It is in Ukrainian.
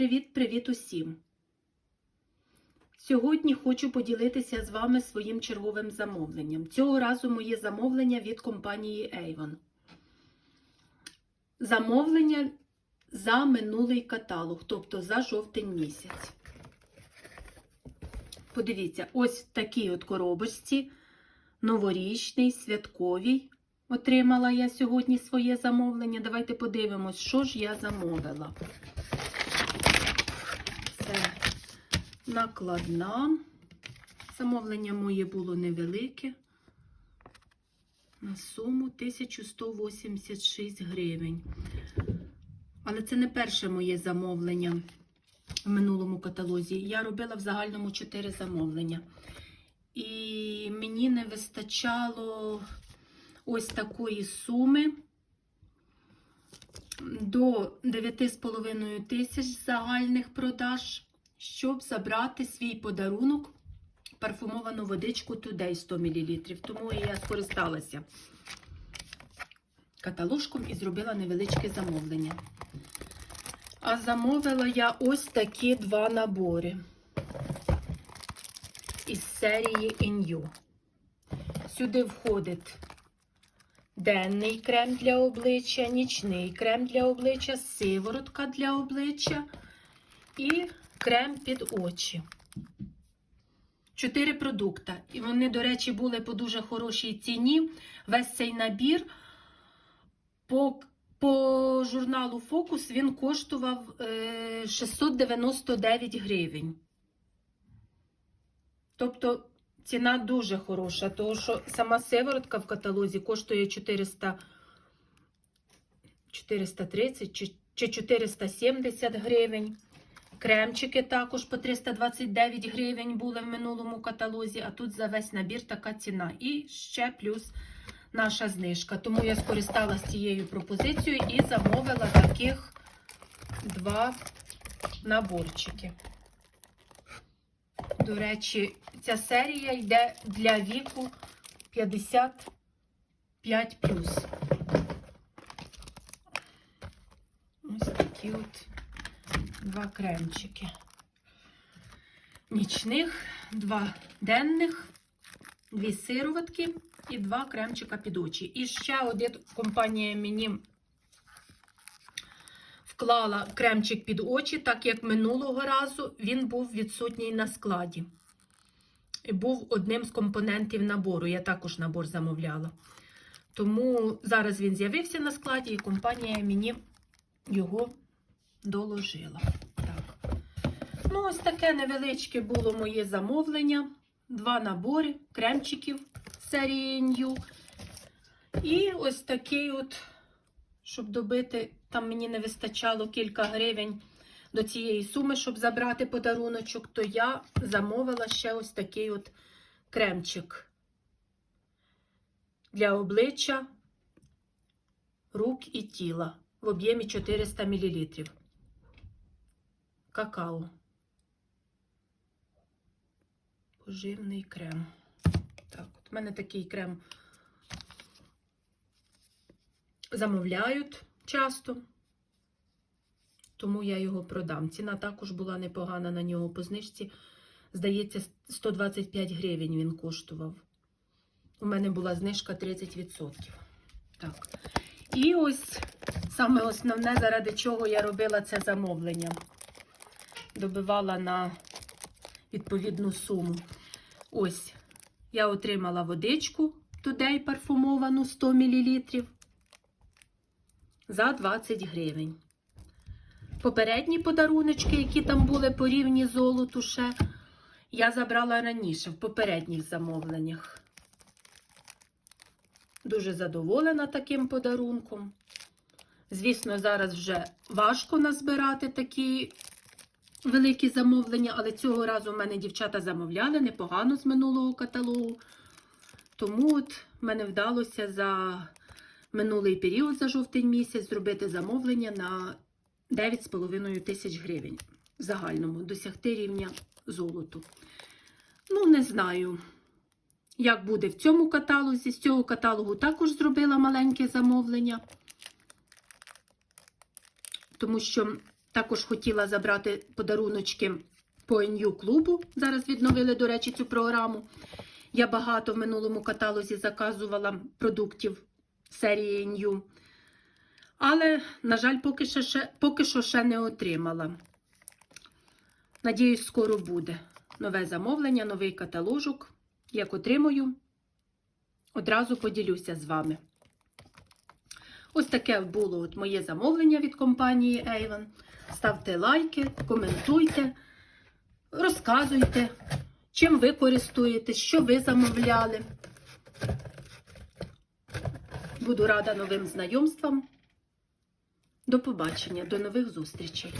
Привіт-привіт усім! Сьогодні хочу поділитися з вами своїм черговим замовленням. Цього разу моє замовлення від компанії Avon. Замовлення за минулий каталог, тобто за жовтень місяць. Подивіться, ось в такій от коробочці новорічний, святковий. Отримала я сьогодні своє замовлення. Давайте подивимось, що ж я замовила. Це накладна. Замовлення моє було невелике. На суму 1186 гривень. Але це не перше моє замовлення в минулому каталозі. Я робила в загальному 4 замовлення. І мені не вистачало ось такої суми до 9,5 тисяч загальних продаж, щоб забрати свій подарунок парфумовану водичку Today 100 мл. Тому я скористалася каталожком і зробила невеличке замовлення. А замовила я ось такі два набори із серії Inyu. Сюди входить денний крем для обличчя, нічний крем для обличчя, сиворотка для обличчя і крем під очі. Чотири продукти. І вони, до речі, були по дуже хорошій ціні. Весь цей набір по, по журналу Фокус він коштував е, 699 гривень. Тобто ціна дуже хороша, тому що сама сиворотка в каталозі коштує 400, 430 чи, чи 470 гривень. Кремчики також по 329 гривень були в минулому каталозі, а тут за весь набір така ціна. І ще плюс наша знижка. Тому я скористалася цією пропозицією і замовила таких два наборчики. До речі, ця серія йде для віку 55 Ось такі от два кремчики. Нічних, два денних, дві сироватки і два кремчика під очі. І ще один компанія мені вклала кремчик під очі, так як минулого разу він був відсутній на складі. І був одним з компонентів набору. Я також набор замовляла. Тому зараз він з'явився на складі, і компанія мені його доложила. Так. Ну, ось таке невеличке було моє замовлення. Два набори кремчиків серії New. І ось такий от, щоб добити, там мені не вистачало кілька гривень до цієї суми, щоб забрати подаруночок, то я замовила ще ось такий от кремчик для обличчя, рук і тіла в об'ємі 400 мл. Какао. Поживний крем. Так, от мене такий крем замовляють часто, тому я його продам. Ціна також була непогана на нього по знижці. Здається, 125 гривень він коштував. У мене була знижка 30%. Так. І ось саме основне, заради чого я робила це замовлення. Добивала на відповідну суму. Ось, я отримала водичку Today парфумовану 100 мл за 20 гривень. Попередні подаруночки, які там були по рівні золоту ще, я забрала раніше, в попередніх замовленнях. Дуже задоволена таким подарунком. Звісно, зараз вже важко назбирати такі великі замовлення, але цього разу в мене дівчата замовляли непогано з минулого каталогу. Тому от мене вдалося за минулий період, за жовтень місяць, зробити замовлення на 9,5 тисяч гривень в загальному, досягти рівня золоту. Ну, не знаю, як буде в цьому каталозі. З цього каталогу також зробила маленьке замовлення, тому що Також хотіла забрати подаруночки по НЮ клубу. Зараз відновили, до речі, цю програму. Я багато в минулому каталозі заказувала продуктів серії New. Але, на жаль, поки що поки що ще не отримала. Надіюсь, скоро буде нове замовлення, новий каталожок. Як отримую, одразу поділюся з вами. Ось таке було от моє замовлення від компанії Avon. Ставте лайки, коментуйте, розказуйте, чим ви користуєтесь, що ви замовляли. Буду рада новим знайомствам. До побачення, до нових зустрічей.